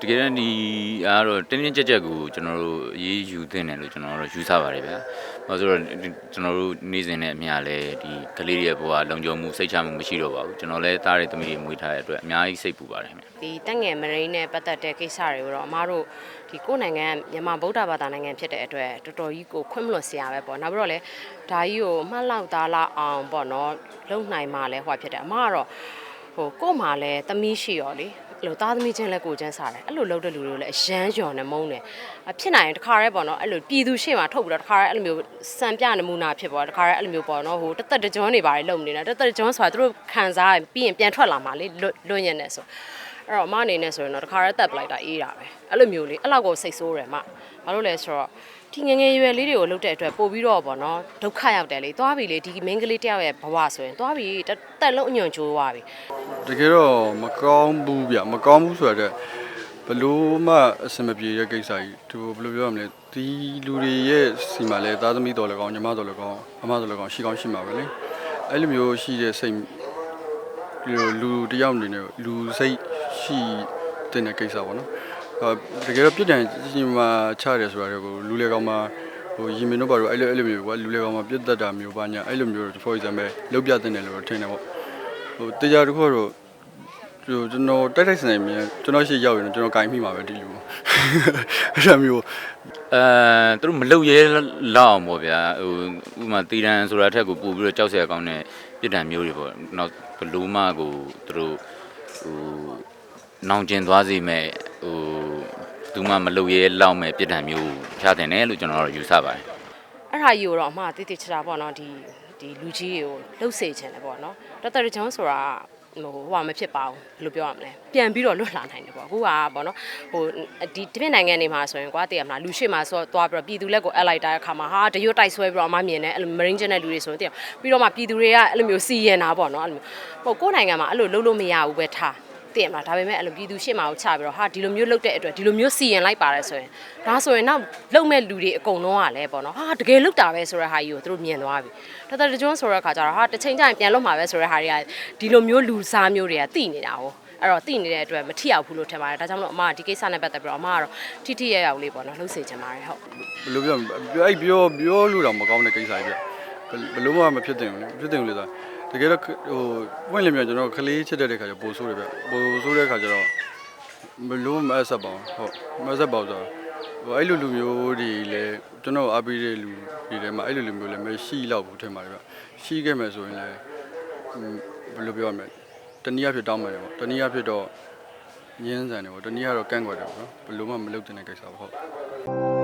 တကယ်တမ်းဒီအားတော့တင်းတင်းကြပ်ကြပ်ကိုကျွန်တော်တို့အရေးယူသင့်တယ်လို့ကျွန်တော်တို့ယူဆပါတယ်ဗျာ။ဘာလို့လဲဆိုတော့ကျွန်တော်တို့နေ့စဉ်နဲ့အမျှလဲဒီကလေးတွေရဲ့ဘဝလုံခြုံမှုစိတ်ချမှုမရှိတော့ပါဘူး။ကျွန်တော်လည်းသားတွေသမီးတွေမွေးထားတဲ့အတွက်အများကြီးစိတ်ပူပါတယ်ခင်ဗျ။ဒီတက်ငယ်မရိန်းနဲ့ပတ်သက်တဲ့ကိစ္စတွေကိုတော့အမားတို့ဒီကိုယ့်နိုင်ငံမြန်မာဗုဒ္ဓဘာသာနိုင်ငံဖြစ်တဲ့အတွက်တော်တော်ကြီးကိုခွင့်မလွတ်စရာပဲပေါ့နောက်ပြီးတော့လေဒါကြီးကိုမှတ်လောက်သားလောက်အောင်ပေါ့နော်လုံနိုင်မှလည်းဟိုဖြစ်တယ်အမားကတော့ဟိုကို့မှာလည်းသမီးရှိရောလေ အဲ့လိုသားသမီးချင်းလည်းကိုယ်ချင်းစားတယ်အဲ့လိုလုပ်တဲ့လူတွေကိုလည်းအရန်ညော်နေမုန်းတယ်အဖြစ်နိုင်ရင်တခါရဲပေါ့နော်အဲ့လိုပြည်သူရှေ့မှာထုတ်ပြီးတော့တခါရဲအဲ့လိုမျိုးစံပြနမူနာဖြစ်ပေါ့တခါရဲအဲ့လိုမျိုးပေါ့နော်ဟိုတသက်တကြွန်းတွေပါတယ်လုံနေတာတသက်တကြွန်းဆိုတာသူတို့ခံစားရင်ပြီးရင်ပြန်ထွက်လာမှာလေလွတ်လွတ်ညံ့နေဆို အဲ့တော့အမအနေနဲ့ဆိုရင်တော့တခါရဲတက်ပလိုက်တာအေးတာပဲအဲ့လိုမျိုးလေအဲ့လောက်ကိုစိတ်ဆိုးတယ်မဘာလို့လဲဆိုတော့ဒီငယ်ငယ်ရွယ်လေးတွေကိုလှုပ်တဲ့အတွက်ပို့ပြီးတော့ဗောနော်ဒုက္ခရောက်တယ်လေသွားပြီလေဒီမင်းကလေးတယောက်ရဲ့ဘဝဆိုရင်သွားပြီတက်တက်လုံးအညွန့်ချိုးသွားပြီတကယ်တော့မကောင်းဘူးဗျမကောင်းဘူးဆိုတော့ဘလို့မှအဆင်မပြေတဲ့ကိစ္စကြီးသူဘယ်လိုပြောရမလဲဒီလူတွေရဲ့စီမှာလဲသားသမီးတော်လည်းကောင်းညီမတော်လည်းကောင်းအမတော်လည်းကောင်းရှိကောင်းရှိမှာပဲလေအဲ့လိုမျိုးရှိတဲ့စိတ်လူလူတယောက်အနေနဲ့လူစိတ် ရှိတဲ့ကိစ္စပေါ့နော်အဲတကယ်တော့ပြစ်ဒဏ်ကြီးမှချရတယ်ဆိုတာကိုလူလေကောင်းမှာဟိုရင်မင်းတို့ဘာလို့အဲ့လိုအဲ့လိုမျိုးကွာလူလေကောင်းမှာပြစ်တတ်တာမျိုးပါညာအဲ့လိုမျိုး for example လောက်ပြတဲ့တယ်လို့ထင်တယ်ပေါ့ဟိုတရားတစ်ခုတော့ကျွန်တော်ကျွန်တော်တိုက်တိုက်ဆိုင်ဆိုင်မြန်ကျွန်တော်ရှေ့ရောက်ရင်ကျွန်တော်ကင်မိမှာပဲဒီလူအဲ့ဒါမျိုးအဲသူတို့မလုတ်ရဲလောက်အောင်ပေါ့ဗျာဟိုဥပမာတီရန်ဆိုတာအထက်ကိုပို့ပြီးတော့ကြောက်စရာကောင်းတဲ့ပြစ်ဒဏ်မျိုးတွေပေါ့နောက်ဘလူးမကိုသူတို့ဟို နောင်ကျင်သွားစေမဲ့ဟိုသူမှမလုတ်ရဲလောက်မဲ့ပြစ်ဒဏ်မျိုးဖြားတင်တယ်လို့ကျွန်တော်တို့ယူဆပါတယ်အဲ့ဒါကြီးကိုတော့အမတိတိကျကျပေါ့နော်ဒီဒီလူကြီးတွေကိုလှုပ်စေချင်တယ်ပေါ့နော်တော်တော်ကြောင်းဆိုတာဟိုဟိုမဖြစ်ပါဘူးဘယ်လိုပြောရမလဲပြန်ပြီးတော့လွတ်လာနိုင်တယ်ပေါ့အခုကပေါ့နော်ဟိုဒီတပြည့်နိုင်ငံနေမှာဆိုရင်ကွာတည်ရမလားလူရှိမှာဆိုတော့သွားပြီးတော့ပြည်သူလက်ကိုအပ်လိုက်တဲ့အခါမှာဟာတရွတ်တိုက်ဆွဲပြီးတော့အမမြင်တယ်အဲ့လိုမရင်းကျတဲ့လူတွေဆိုရင်တည်ပြီးတော့မှပြည်သူတွေကအဲ့လိုမျိုးစီရင်တာပေါ့နော်အဲ့လိုမျိုးဟိုကိုယ့်နိုင်ငံမှာအဲ့လိုလုပ်လို့မရဘူးပဲထား တည်ရမလားဒါပေမဲ့အဲ့လိုပြည်သူရှေ့မှာကိုချပြီးတော့ဟာဒီလိုမျိုးလုပ်တဲ့အတွက်ဒီလိုမျိုးစီရင်လိုက်ပါတယ်ဆိုရင်ဒါဆိုရင်တော့လုံမဲ့လူတွေအကုန်လုံးကလည်းပေါ့နော်ဟာတကယ်လုပ်တာပဲဆိုတဲ့ဟာကြီးကိုသူတို့မြင်သွားပြီတော်တော်ကျွန်းဆိုတဲ့အခါကျတော့ဟာတစ်ချိန်ကျရင်ပြန်လုပ်မှာပဲဆိုတဲ့ဟာတွေကဒီလိုမျိုးလူစားမျိုးတွေကတိနေတာဟောအဲ့တော့တိနေတဲ့အတွက်မထီအောင်ဘူးလို့ထင်ပါတယ်ဒါကြောင့်မလို့အမကဒီကိစ္စနဲ့ပတ်သက်ပြီးတော့အမကတော့ထိထိရရောက်လေးပေါ့နော်လှုပ်စေချင်ပါတယ်ဟုတ်ဘယ်လိုပြောပြောအဲ့ပြောပြောလို့တော့မကောင်းတဲ့ကိစ္စကြီးပြဘယ်လိုမှမဖြစ်တင်ဘူးဖြစ်တင်ဘူးလေသာတ ကယ်တော့ဟိုပွင့်လင်းမြန်ကျွန်တော်ကလေးချစ်တဲ့ခါကျပို့ဆိုးတယ်ဗျပို့ဆိုးတဲ့ခါကျတော့ဘယ်လိုမှအဆက်ပါဟုတ်မဆက်ပါဆိုတော့ဟိုအဲ့လိုလူမျိုးတွေလည်းကျွန်တော်အားပေးတဲ့လူတွေထဲမှာအဲ့လိုလူမျိုးလည်းမရှိတော့ဘူးထင်ပါတယ်ဗျရှိခဲ့မယ်ဆိုရင်လည်းဘယ်လိုပြောရမလဲတနည်းအားဖြင့်တောင်းမယ်ပေါ့တနည်းအားဖြင့်တော့ညင်းဆန်တယ်ပေါ့တနည်းကတော့ကန့်ကွက်တယ်ပေါ့နော်ဘယ်လိုမှမလုပ်တဲ့ကိစ္စပေါ့ဟုတ်